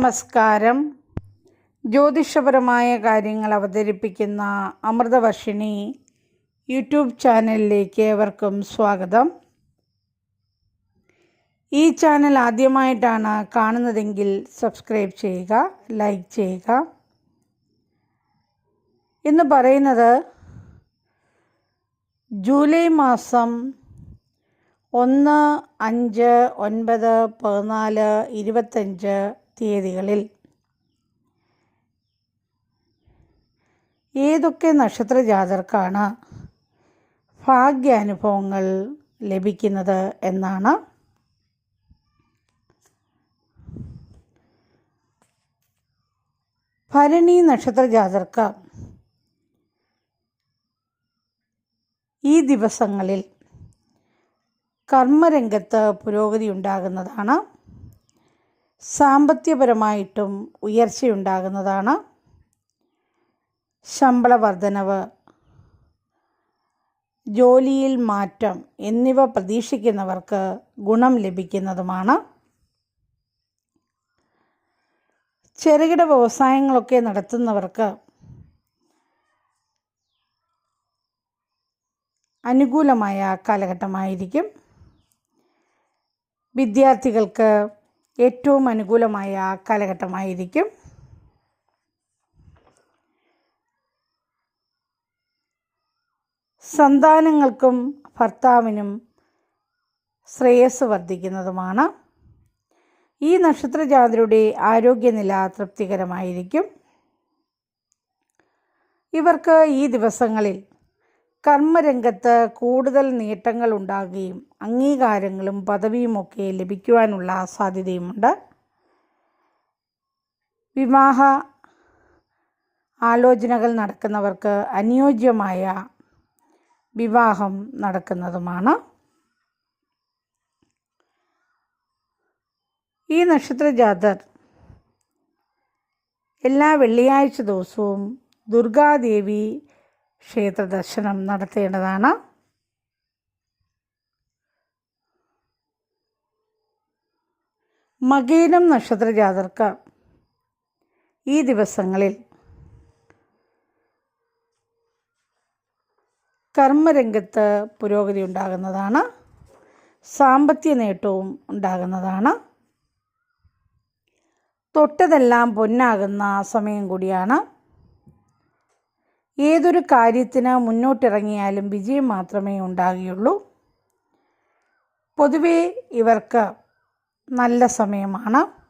നമസ്കാരം. ജ്യോതിഷപരമായ കാര്യങ്ങൾ അവതരിപ്പിക്കുന്ന അമൃതവർഷിണി യൂട്യൂബ് ചാനലിലേക്ക് ഏവർക്കും സ്വാഗതം. ഈ ചാനൽ ആദ്യമായിട്ടാണ് കാണുന്നതെങ്കിൽ സബ്സ്ക്രൈബ് ചെയ്യുക ലൈക്ക് ചെയ്യുക. എന്ന് പറയുന്നത് ജൂലൈ മാസം ഒന്ന് അഞ്ച് ഒൻപത് പതിനാല് ഇരുപത്തഞ്ച് തീയതികളിൽ. ഏതൊക്കെ നക്ഷത്ര ജാതർക്കാണ് ഭാഗ്യാനുഭവങ്ങൾ ലഭിക്കുന്നത് എന്നാണ്? ഭരണി നക്ഷത്ര ജാതർക്ക് ഈ ദിവസങ്ങളിൽ കർമ്മരംഗത്ത് പുരോഗതി ഉണ്ടാകുന്നതാണ്. സാമ്പത്തികപരമായിട്ടും ഉയർച്ചയുണ്ടാകുന്നതാണ് ശമ്പള വർധനവ് ജോലിയിൽ മാറ്റം എന്നിവ പ്രതീക്ഷിക്കുന്നവർക്ക് ഗുണം ലഭിക്കുന്നതുമാണ്. ചെറുകിട വ്യവസായങ്ങളൊക്കെ നടത്തുന്നവർക്ക് അനുകൂലമായ കാലഘട്ടമായിരിക്കും. വിദ്യാർത്ഥികൾക്ക് ഏറ്റവും അനുകൂലമായ കാലഘട്ടമായിരിക്കും. സന്താനങ്ങൾക്കും ഭർത്താവിനും ശ്രേയസ് വർദ്ധിക്കുന്നതുമാണ്. ഈ നക്ഷത്രജാതരുടെ ആരോഗ്യനില തൃപ്തികരമായിരിക്കും. ഇവർക്ക് ഈ ദിവസങ്ങളിൽ കർമ്മരംഗത്ത് കൂടുതൽ നേട്ടങ്ങൾ ഉണ്ടാകുകയും അംഗീകാരങ്ങളും പദവിയുമൊക്കെ ലഭിക്കുവാനുള്ള സാധ്യതയുമുണ്ട്. വിവാഹ ആലോചനകൾ നടക്കുന്നവർക്ക് അനുയോജ്യമായ വിവാഹം നടക്കുന്നതുമാണ്. ഈ നക്ഷത്ര ജാതർ എല്ലാ വെള്ളിയാഴ്ച ദിവസവും ദുർഗാദേവി ക്ഷേത്ര ദർശനം നടത്തേണ്ടതാണ്. മകീനം നക്ഷത്ര ജാതർക്ക് ഈ ദിവസങ്ങളിൽ കർമ്മരംഗത്ത് പുരോഗതി ഉണ്ടാകുന്നതാണ്. സാമ്പത്തിക നേട്ടവും ഉണ്ടാകുന്നതാണ്. തൊട്ടതെല്ലാം പൊന്നാകുന്ന സമയം കൂടിയാണ്. ഏതൊരു കാര്യത്തിന് മുന്നോട്ടിറങ്ങിയാലും വിജയം മാത്രമേ ഉണ്ടാകുകയുള്ളൂ. പൊതുവേ ഇവർക്ക് നല്ല സമയമാണ്.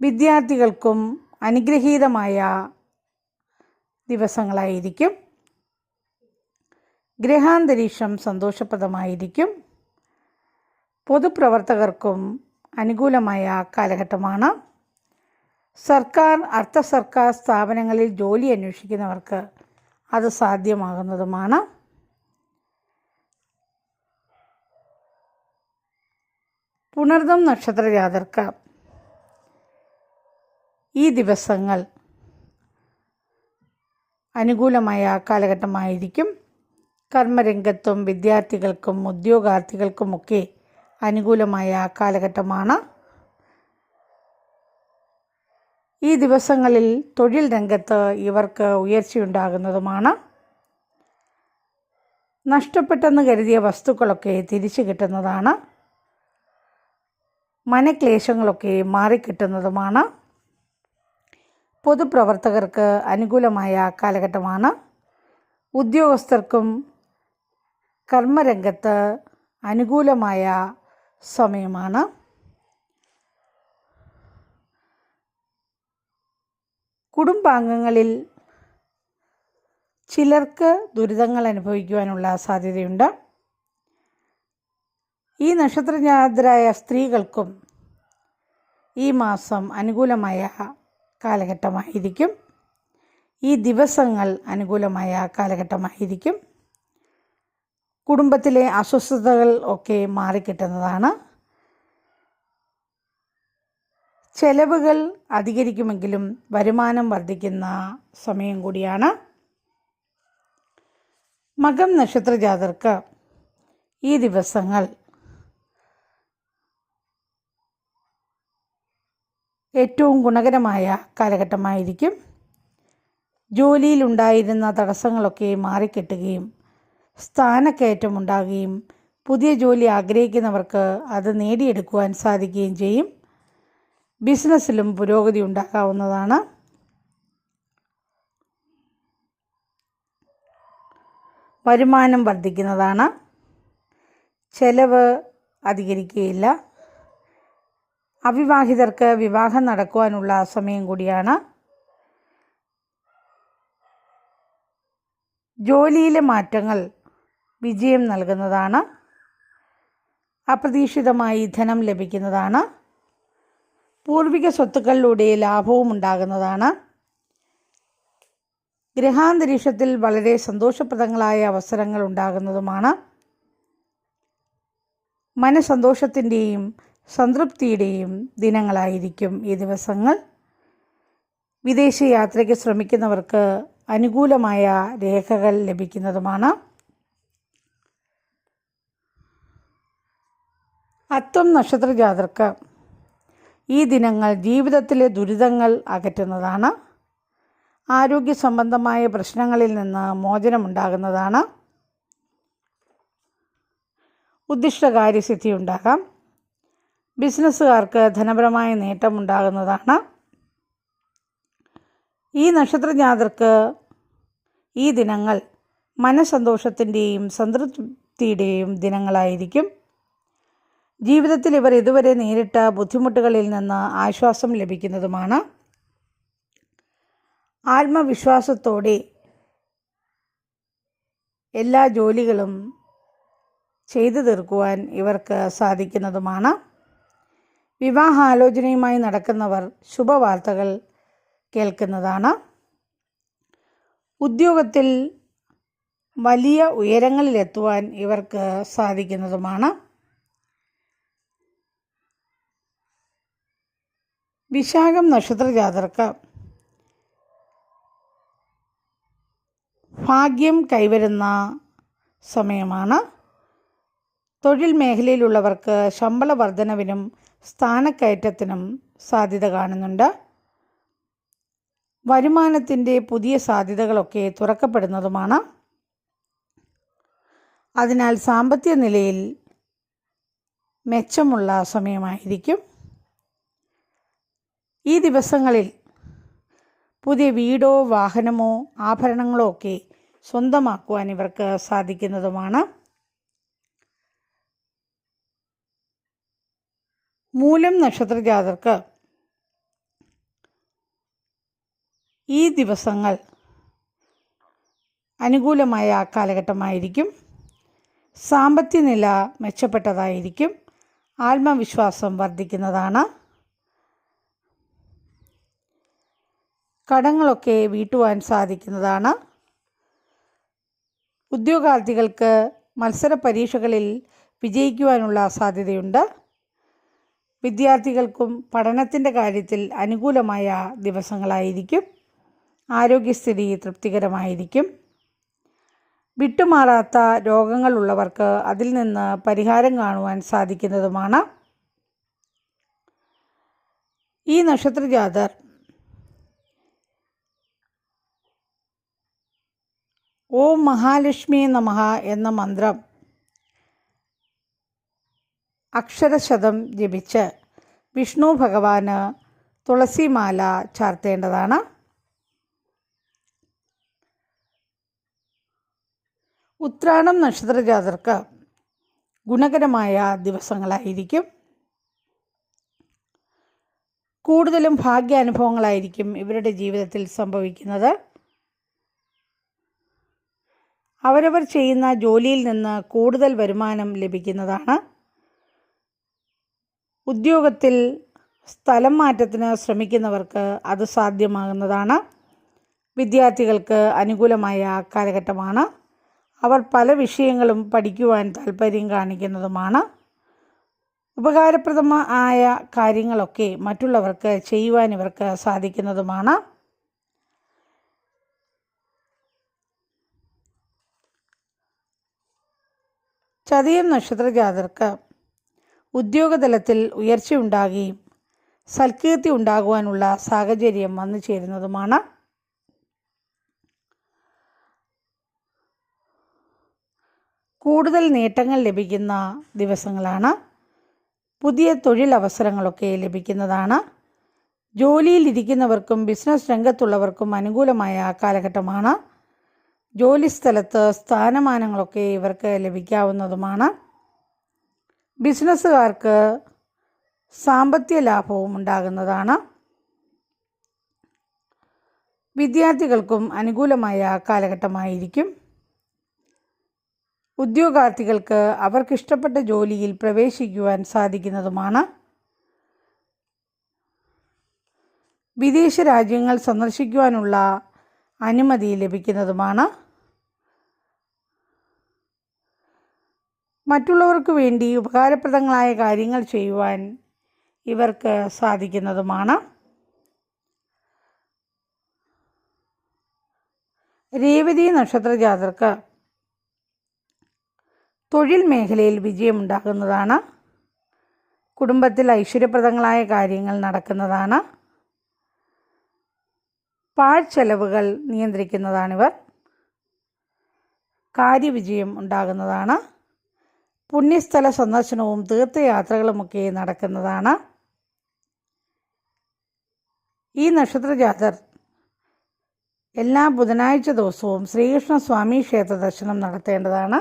വിദ്യാർത്ഥികൾക്കും അനുഗ്രഹീതമായ ദിവസങ്ങളായിരിക്കും. ഗ്രഹാന്തരീക്ഷം സന്തോഷപ്രദമായിരിക്കും. പൊതുപ്രവർത്തകർക്കും അനുകൂലമായ കാലഘട്ടമാണ്. സർക്കാർ അർദ്ധ സർക്കാർ സ്ഥാപനങ്ങളിൽ ജോലി അന്വേഷിക്കുന്നവർക്ക് അത് സാധ്യമാകുന്നതുമാണ്. പുണർദം നക്ഷത്ര ജാതർക്ക് ഈ ദിവസങ്ങൾ അനുകൂലമായ കാലഘട്ടമായിരിക്കും. കർമ്മരംഗത്തും വിദ്യാർത്ഥികൾക്കും ഉദ്യോഗാർത്ഥികൾക്കുമൊക്കെ അനുകൂലമായ കാലഘട്ടമാണ്. ഈ ദിവസങ്ങളിൽ തൊഴിൽ രംഗത്ത് ഇവർക്ക് ഉയർച്ചയുണ്ടാകുന്നതുമാണ്. നഷ്ടപ്പെട്ടെന്ന് കരുതിയ വസ്തുക്കളൊക്കെ തിരിച്ചു കിട്ടുന്നതാണ്. മനക്ലേശങ്ങളൊക്കെ മാറിക്കിട്ടുന്നതുമാണ്. പൊതുപ്രവർത്തകർക്ക് അനുകൂലമായ കാലഘട്ടമാണ്. ഉദ്യോഗസ്ഥർക്കും കർമ്മരംഗത്ത് അനുകൂലമായ സമയമാണ്. കുടുംബാംഗങ്ങളിൽ ചിലർക്ക് ദുരിതങ്ങൾ അനുഭവിക്കുവാനുള്ള സാധ്യതയുണ്ട്. ഈ നക്ഷത്രജാതരായ സ്ത്രീകൾക്കും ഈ മാസം അനുകൂലമായ കാലഘട്ടമായിരിക്കും. ഈ ദിവസങ്ങൾ അനുകൂലമായ കാലഘട്ടമായിരിക്കും. കുടുംബത്തിലെ അസ്വസ്ഥതകൾ ഒക്കെ മാറിക്കിട്ടുന്നതാണ്. ചെലവുകൾ അധികരിക്കുമെങ്കിലും വരുമാനം വർദ്ധിക്കുന്ന സമയം കൂടിയാണ്. മകം നക്ഷത്ര ജാതർക്ക് ഈ ദിവസങ്ങൾ ഏറ്റവും ഗുണകരമായ കാലഘട്ടമായിരിക്കും. ജോലിയിലുണ്ടായിരുന്ന തടസ്സങ്ങളൊക്കെ മാറിക്കിട്ടുകയും സ്ഥാനക്കയറ്റം ഉണ്ടാകുകയും പുതിയ ജോലി ആഗ്രഹിക്കുന്നവർക്ക് അത് നേടിയെടുക്കുവാൻ സാധിക്കുകയും ചെയ്യും. ബിസിനസ്സിലും പുരോഗതി ഉണ്ടാക്കാവുന്നതാണ്. വരുമാനം വർദ്ധിക്കുന്നതാണ്. ചെലവ് അധികരിക്കുകയില്ല. അവിവാഹിതർക്ക് വിവാഹം നടക്കുവാനുള്ള സമയം കൂടിയാണ്. ജോലിയിലെ മാറ്റങ്ങൾ വിജയം നൽകുന്നതാണ്. അപ്രതീക്ഷിതമായി ധനം ലഭിക്കുന്നതാണ്. പൂർവിക സ്വത്തുക്കളിലൂടെ ലാഭവും ഉണ്ടാകുന്നതാണ്. ഗ്രഹാന്തരീക്ഷത്തിൽ വളരെ സന്തോഷപ്രദങ്ങളായ അവസരങ്ങൾ ഉണ്ടാകുന്നതുമാണ്. മനസന്തോഷത്തിന്റെയും സംതൃപ്തിയുടെയും ദിനങ്ങളായിരിക്കും ഈ ദിവസങ്ങൾ. വിദേശ യാത്രയ്ക്ക് ശ്രമിക്കുന്നവർക്ക് അനുകൂലമായ രേഖകൾ ലഭിക്കുന്നതുമാണ്. അത്തം നക്ഷത്ര ജാതർക്ക് ഈ ദിനങ്ങൾ ജീവിതത്തിലെ ദുരിതങ്ങൾ അകറ്റുന്നതാണ്. ആരോഗ്യ സംബന്ധമായ പ്രശ്നങ്ങളിൽ നിന്ന് മോചനമുണ്ടാകുന്നതാണ്. ഉദ്ദിഷ്ട കാര്യസിദ്ധി ഉണ്ടാകാം ബിസിനസ്സുകാർക്ക് ധനപരമായ നേട്ടമുണ്ടാകുന്നതാണ്. ഈ നക്ഷത്രജാതർക്ക് ഈ ദിനങ്ങൾ മനസന്തോഷത്തിന്റെയും സംതൃപ്തിയുടെയും ദിനങ്ങളായിരിക്കും. ജീവിതത്തിൽ ഇവർ ഇതുവരെ നേരിട്ട ബുദ്ധിമുട്ടുകളിൽ നിന്ന് ആശ്വാസം ലഭിക്കുന്നതുമാണ്. ആത്മവിശ്വാസത്തോടെ എല്ലാ ജോലികളും ചെയ്തു തീർക്കുവാൻ ഇവർക്ക് സാധിക്കുന്നതുമാണ്. വിവാഹാലോചനയുമായി നടക്കുന്നവർ ശുഭവാർത്തകൾ കേൾക്കുന്നതാണ്. ഉദ്യോഗത്തിൽ വലിയ ഉയരങ്ങളിലെത്തുവാൻ ഇവർക്ക് സാധിക്കുന്നതുമാണ്. വിശാഖം നക്ഷത്ര ജാതർക്ക് ഭാഗ്യം കൈവരുന്ന സമയമാണ്. തൊഴിൽ മേഖലയിലുള്ളവർക്ക് ശമ്പള വർധനവിനും സ്ഥാനക്കയറ്റത്തിനും സാധ്യത കാണുന്നുണ്ട്. വരുമാനത്തിന്റെ പുതിയ സാധ്യതകളൊക്കെ തുറക്കപ്പെടുന്നതുമാണ്. അതിനാൽ സാമ്പത്തിക നിലയിൽ മെച്ചമുള്ള സമയമായിരിക്കും. ഈ ദിവസങ്ങളിൽ പുതിയ വീടോ വാഹനമോ ആഭരണങ്ങളോ ഒക്കെ സ്വന്തമാക്കുവാൻ ഇവർക്ക് സാധിക്കുന്നതുമാണ്. മൂലം നക്ഷത്ര ജാതർക്ക് ഈ ദിവസങ്ങൾ അനുകൂലമായ കാലഘട്ടമായിരിക്കും. സാമ്പത്തിക നില മെച്ചപ്പെട്ടതായിരിക്കും. ആത്മവിശ്വാസം വർദ്ധിക്കുന്നതാണ്. കടങ്ങളൊക്കെ വീട്ടുവാൻ സാധിക്കുന്നതാണ്. ഉദ്യോഗാർത്ഥികൾക്ക് മത്സര പരീക്ഷകളിൽ വിജയിക്കുവാനുള്ള സാധ്യതയുണ്ട്. വിദ്യാർത്ഥികൾക്കും പഠനത്തിന്റെ കാര്യത്തിൽ അനുകൂലമായ ദിവസങ്ങളായിരിക്കും. ആരോഗ്യസ്ഥിതി തൃപ്തികരമായിരിക്കും. വിട്ടുമാറാത്ത രോഗങ്ങളുള്ളവർക്ക് അതിൽ നിന്ന് പരിഹാരം കാണുവാൻ സാധിക്കുന്നതുമാണ്. ഈ നക്ഷത്രജാതർ ഓം മഹാലക്ഷ്മി നമഹ എന്ന മന്ത്രം അക്ഷരശതം ജപിച്ച് വിഷ്ണു ഭഗവാന് തുളസിമാല ചാർത്തേണ്ടതാണ്. ഉത്രാടം നക്ഷത്രജാതർക്ക് ഗുണകരമായ ദിവസങ്ങളായിരിക്കും. കൂടുതലും ഭാഗ്യാനുഭവങ്ങളായിരിക്കും ഇവരുടെ ജീവിതത്തിൽ സംഭവിക്കുന്നത്. അവരവർ ചെയ്യുന്ന ജോലിയിൽ നിന്ന് കൂടുതൽ വരുമാനം ലഭിക്കുന്നതാണ്. ഉദ്യോഗത്തിൽ സ്ഥലം മാറ്റത്തിന് ശ്രമിക്കുന്നവർക്ക് അത് സാധ്യമാകുന്നതാണ്. വിദ്യാർത്ഥികൾക്ക് അനുകൂലമായ കാലഘട്ടമാണ്. അവർ പല വിഷയങ്ങളും പഠിക്കുവാൻ താല്പര്യം കാണിക്കുന്നതുമാണ്. ഉപകാരപ്രദമായ കാര്യങ്ങളൊക്കെ മറ്റുള്ളവർക്ക് ചെയ്യുവാൻ ഇവർക്ക് സാധിക്കുന്നതുമാണ്. ചതയം നക്ഷത്ര ജാതർക്ക് ഉദ്യോഗതലത്തിൽ ഉയർച്ചയുണ്ടാകുകയും സൽകീർത്തി ഉണ്ടാകുവാനുള്ള സാഹചര്യം വന്നു ചേരുന്നതുമാണ്. കൂടുതൽ നേട്ടങ്ങൾ ലഭിക്കുന്ന ദിവസങ്ങളാണ്. പുതിയ തൊഴിലവസരങ്ങളൊക്കെ ലഭിക്കുന്നതാണ്. ജോലിയിലിരിക്കുന്നവർക്കും ബിസിനസ് രംഗത്തുള്ളവർക്കും അനുകൂലമായ കാലഘട്ടമാണ്. ജോലിസ്ഥലത്ത് സ്ഥാനമാനങ്ങളൊക്കെ ഇവർക്ക് ലഭിക്കാവുന്നതുമാണ്. ബിസിനസ്സുകാർക്ക് സാമ്പത്തിക ലാഭവും ഉണ്ടാകുന്നതാണ്. വിദ്യാർത്ഥികൾക്കും അനുകൂലമായ കാലഘട്ടമായിരിക്കും. ഉദ്യോഗാർത്ഥികൾക്ക് അവർക്കിഷ്ടപ്പെട്ട ജോലിയിൽ പ്രവേശിക്കുവാൻ സാധിക്കുന്നതുമാണ്. വിദേശ രാജ്യങ്ങൾ സന്ദർശിക്കുവാനുള്ള അനുമതി ലഭിക്കുന്നതുമാണ്. മറ്റുള്ളവർക്ക് വേണ്ടി ഉപകാരപ്രദങ്ങളായ കാര്യങ്ങൾ ചെയ്യുവാൻ ഇവർക്ക് സാധിക്കുന്നതുമാണ്. രേവതി നക്ഷത്ര ജാതർക്ക് തൊഴിൽ മേഖലയിൽ വിജയമുണ്ടാകുന്നതാണ്. കുടുംബത്തിൽ ഐശ്വര്യപ്രദങ്ങളായ കാര്യങ്ങൾ നടക്കുന്നതാണ്. പാഴ്ചെലവുകൾ നിയന്ത്രിക്കുന്നതാണിവർ. കാര്യവിജയം ഉണ്ടാകുന്നതാണ്. പുണ്യസ്ഥല സന്ദർശനവും തീർത്ഥയാത്രകളുമൊക്കെ നടക്കുന്നതാണ്. ഈ നക്ഷത്ര നക്ഷത്രജാതർ എല്ലാ ബുധനാഴ്ച ദിവസവും ശ്രീകൃഷ്ണ സ്വാമി ക്ഷേത്ര ദർശനം നടത്തേണ്ടതാണ്.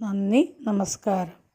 നന്ദി നമസ്കാരം.